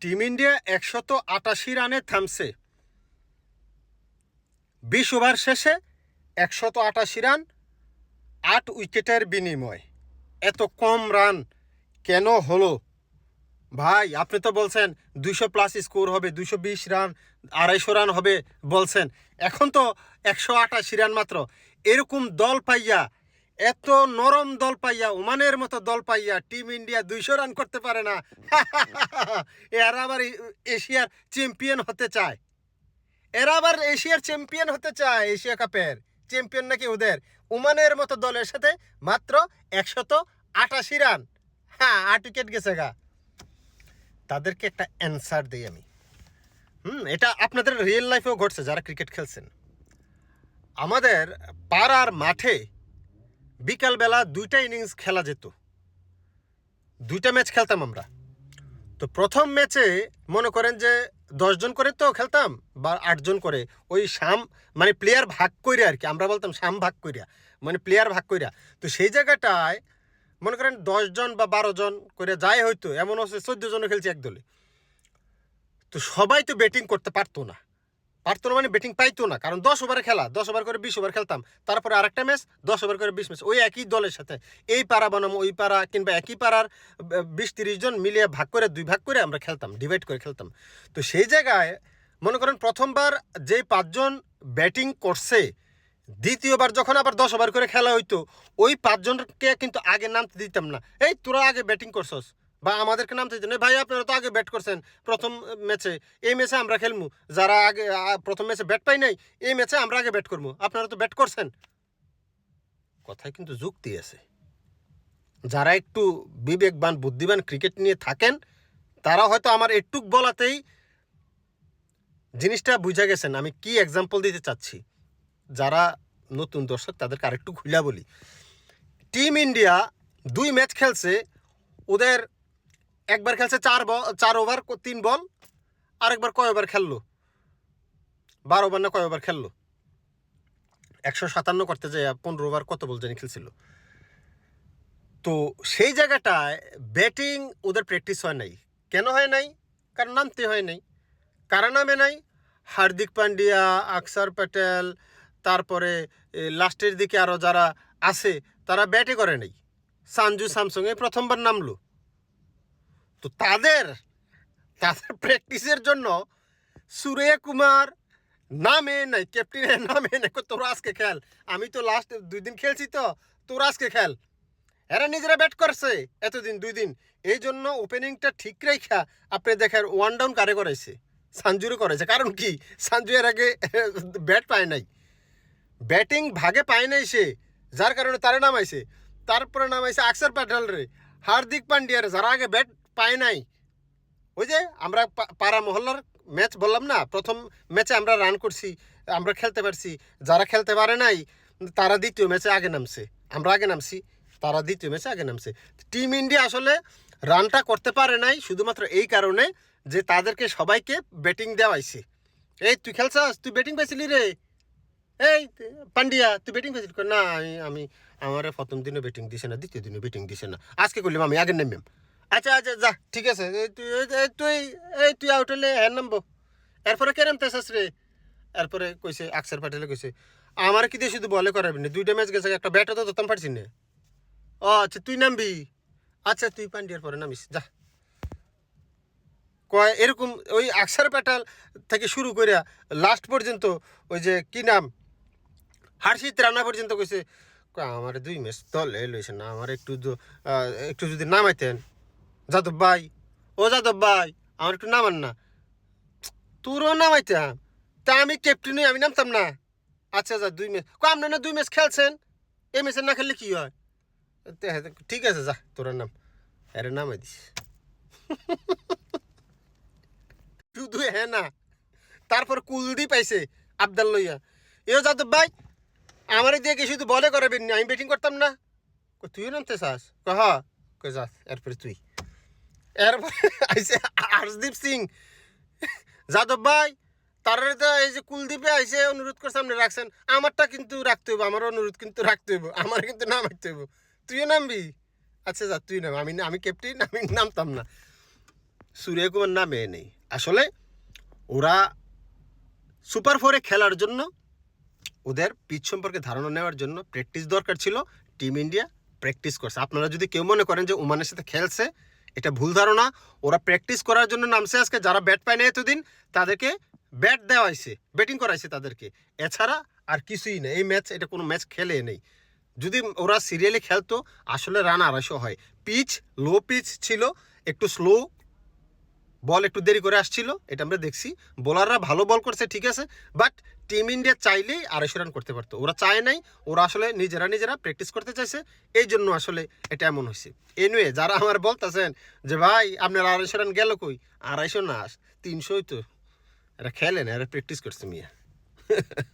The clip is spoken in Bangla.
টিম ইন্ডিয়া একশত আটাশি রানে থামছে। বিশ ওভার শেষে একশত আটাশি রান, আট উইকেটের বিনিময়। এত কম রান কেন হলো? ভাই, আপনি তো বলছেন দুইশো প্লাস স্কোর হবে, দুইশো বিশ রান, আড়াইশো রান হবে বলছেন। এখন তো একশো আটাশি রান মাত্র। এরকম দল পাইয়া এত নরম দল পাইয়া, ওমানের মতো দল পাইয়া টিম ইন্ডিয়া দুইশো রান করতে পারে না। এরা আবার এশিয়ার চ্যাম্পিয়ন হতে চায়। এরা আবার এশিয়ার চ্যাম্পিয়ন হতে চায় এশিয়া কাপের। চ্যাম্পিয়ন নাকি ওদের? ওমানের মতো দলের সাথে মাত্র একশত আটাশি রান হ্যাঁ আট উইকেট গেছে গা। তাদেরকে একটা অ্যান্সার দিই আমি। হুম, এটা আপনাদের রিয়েল লাইফেও ঘটছে, যারা ক্রিকেট খেলছেন। আমাদের পাড়ার মাঠে বিকালবেলা দুইটা ইনিংস খেলা যেত। দুইটা ম্যাচ খেলতাম আমরা। তো প্রথম ম্যাচে মনে করেন যে দশজন করে তো খেলতাম বা আটজন করে। ওই শাম মানে প্লেয়ার ভাগ কইরা আর কি আমরা বলতাম শাম ভাগ কইরা মানে প্লেয়ার ভাগ কইরা। তো সেই জায়গাটায় মনে করেন দশজন বা বারো জন করে যায় হয়তো এমন হচ্ছে চোদ্দ জনও খেলছে এক দলে। তো সবাই তো ব্যাটিং করতে পারতো না। পারতো না মানে ব্যাটিং পাইতো না। কারণ দশ ওভারে খেলা, দশ ওভার করে বিশ ওভার খেলতাম। তারপরে আরেকটা ম্যাচ দশ ওভার করে বিশ ম্যাচ ওই একই দলের সাথে। এই পাড়া বনাম, ওই পাড়া কিংবা একই পাড়ার বিশ তিরিশ জন মিলিয়ে ভাগ করে, দুই ভাগ করে আমরা খেলতাম ডিভাইড করে খেলতাম। তো সেই জায়গায় মনে করেন প্রথমবার যে পাঁচজন ব্যাটিং করছে, দ্বিতীয়বার যখন আবার দশ ওভার করে খেলা হইতো, ওই পাঁচজনকে কিন্তু আগে নামতে দিতাম না। এই তোরা আগে ব্যাটিং করছস। বা আমাদেরকে নামতে "এই ভাই, আপনারা তো আগে ব্যাট করছেন প্রথম ম্যাচে এই ম্যাচে আমরা খেলব যারা আগে প্রথম ম্যাচে ব্যাট পাই নাই, এই ম্যাচে আমরা আগে ব্যাট করব আপনারা তো ব্যাট করছেন। কথায় কিন্তু যুক্তি আছে। যারা একটু বিবেকবান, বুদ্ধিমান ক্রিকেট নিয়ে থাকেন, তারা হয়তো আমার একটুক বলাতেই জিনিসটা বুঝা গেছেন। আমি কি এক্সাম্পল দিতে চাচ্ছি? যারা নতুন দর্শক, তাদেরকে আরেকটু খুলে বলি। টিম ইন্ডিয়া দুই ম্যাচ খেলছে। ওদের একবার খেলছে চার বল, চার ওভার তিন বল, আরেকবার কয় ওভার খেললো? বারো ওভার না কয় ওভার খেললো? একশো সাতান্ন করতে যায় পনেরো ওভার কত বল জানি খেলছিল। তো সেই জায়গাটায় ব্যাটিং ওদের প্র্যাকটিস হয় নাই। কেন হয় নাই? কারণ নামতে হয় নাই। কারা নামে নাই? হার্দিক পান্ডিয়া, আকসার প্যাটেল, তারপরে লাস্টের দিকে আরও যারা আছে, তারা ব্যাটে করে নাই। সানজু স্যামসং এই প্রথমবার নামলো। তো তাদের তাদের প্র্যাকটিসের জন্য সুরে কুমার নামে নাই ক্যাপ্টেনের নামে নাই। তোরা আজকে খেল। আমি তো লাস্ট দুই দিন খেলছি তো, তোরা আজকে খেল। এরা নিজেরা ব্যাট করছে এতদিন, দুই দিন। এই জন্য ওপেনিংটা ঠিক রেখা আপনি দেখেন ওয়ান ডাউন কারে করাইছে? সানজুরে করাইছে। কারণ কি? সানজু এর আগে ব্যাট পায় নাই। ব্যাটিং ভাগে পায় নাই সে, যার কারণে তারে নামাইছে। তারপরে নামাইছে আকসার প্যাটেল রে, হার্দিক পান্ডিয়ার যারা আগে ব্যাট পায় নাই। ওই যে আমরা পাড়া মহল্লার ম্যাচ বললাম না, প্রথম ম্যাচে আমরা রান করছি, আমরা খেলতে পারছি। যারা খেলতে পারে নাই, তারা দ্বিতীয় ম্যাচে আগে নামছে। আমরা আগে নামছি, তারা দ্বিতীয় ম্যাচে আগে নামছে। টিম ইন্ডিয়া আসলে রানটা করতে পারে নাই, শুধুমাত্র এই কারণে যে তাদেরকে সবাইকে ব্যাটিং দেওয়াইছে। এই, তুই খেলছাস? তুই ব্যাটিং পাইছিলি রে? এই, পান্ডিয়া, তুই ব্যাটিং পাইছিলি? না, আমি আমি, আমার প্রথম দিনে ব্যাটিং দিছে না, দ্বিতীয় দিনে ব্যাটিং দিছে না। আজকে করলাম আমি আগের নামিয়াম আচ্ছা আচ্ছা যা, ঠিক আছে। তুই, এই- তুই আউট হলে হ্যাঁ নামবো। এরপরে কে নামতে চাস রে এরপরে কইছে, আকসার প্যাটেলে কইছে, আমার কি দিয়ে শুধু বলে করাবি না? দুইটা ম্যাচ গেছে, একটা ব্যাটও তো ধরতাম পারছি না? ও আচ্ছা তুই নামবি? আচ্ছা তুই পান্ডিয়ার পরে নামিস, যা। কয়, এরকম ওই আকসার প্যাটাল থেকে শুরু করে লাস্ট পর্যন্ত ওই যে কি নাম? হার্ষিত রানা পর্যন্ত কইছে আমার দুই ম্যাচ দলে লইছে না, আমার একটু একটু যদি নামাইতেন যাদব ভাই। ও যাদব ভাই আমার একটু নামান না। তোরও নামাইতাম। তা আমি ক্যাপ্টেন আমি নামতাম না। আচ্ছা যা দুই ম্যাচ আপনার না দুই ম্যাচ খেলছেন? এই ম্যাচে না খেললে কি হয়? হ্যাঁ, ঠিক আছে যা তোর নাম। আরে নামাই দিস। শুধু হ্যাঁ না তারপর কুলদীপ পাইছে আবদাল লইয়া। এও যাদব ভাই আমার দিয়ে কি শুধু বলে করাবেন আমি ব্যাটিং করতাম না। তুইও নামতে চাস? কহ কই যা এরপরে তুই। এরপরে আর্শদীপ সিং। যাদব ভাই, তার তো এই যে কুলদীপে আইসে অনুরোধ করছে, আপনি রাখছেন। আমারটা কিন্তু রাখতে হইব আমার অনুরোধ কিন্তু রাখতে হইব আমার কিন্তু নাম রাখতে হইব। তুইও নামবি? আচ্ছা যা, তুই নাম, আমি আমি ক্যাপ্টেন আমি নামতাম না। সূর্য কুমার নামে নেই। আসলে ওরা সুপার ফোরে খেলার জন্য, ওদের পিচ সম্পর্কে ধারণা নেওয়ার জন্য প্র্যাকটিস দরকার ছিল। টিম ইন্ডিয়া প্র্যাকটিস করছে। আপনারা যদি কেউ মনে করেন যে ওমানের সাথে খেলছে এটা ভুল ধারণা। ওরা প্র্যাকটিস করার জন্য নামছে আজকে। যারা ব্যাট পায় না এতদিন, তাদেরকে ব্যাট দেওয়া হয়েছে ব্যাটিং করাইছে তাদেরকে। এছাড়া আর কিছুই নেই। এই ম্যাচ এটা কোনো ম্যাচ খেলে নেই। যদি ওরা সিরিয়ালে খেলতো, আসলে রান আড়াইশো হয়। পিচ লো পিচ ছিল, একটু স্লো বল একটু দেরি করে আসছিল, এটা আমরা দেখছি। বোলাররা ভালো বল করছে, ঠিক আছে। বাট টিম ইন্ডিয়া চাইলেই আড়াইশো রান করতে পারতো। ওরা চায় নাই, ওরা আসলে নিজেরা নিজেরা প্র্যাকটিস করতে চাইছে, এই জন্য আসলে এটা এমন হয়েছে। এনওয়ে যারা আমার বলতেছেন যে, ভাই, আপনার আড়াইশো রান গেল কই? আড়াইশো না, তিনশোই তো। এরা খেলেন এরা প্র্যাকটিস করছে মিয়া।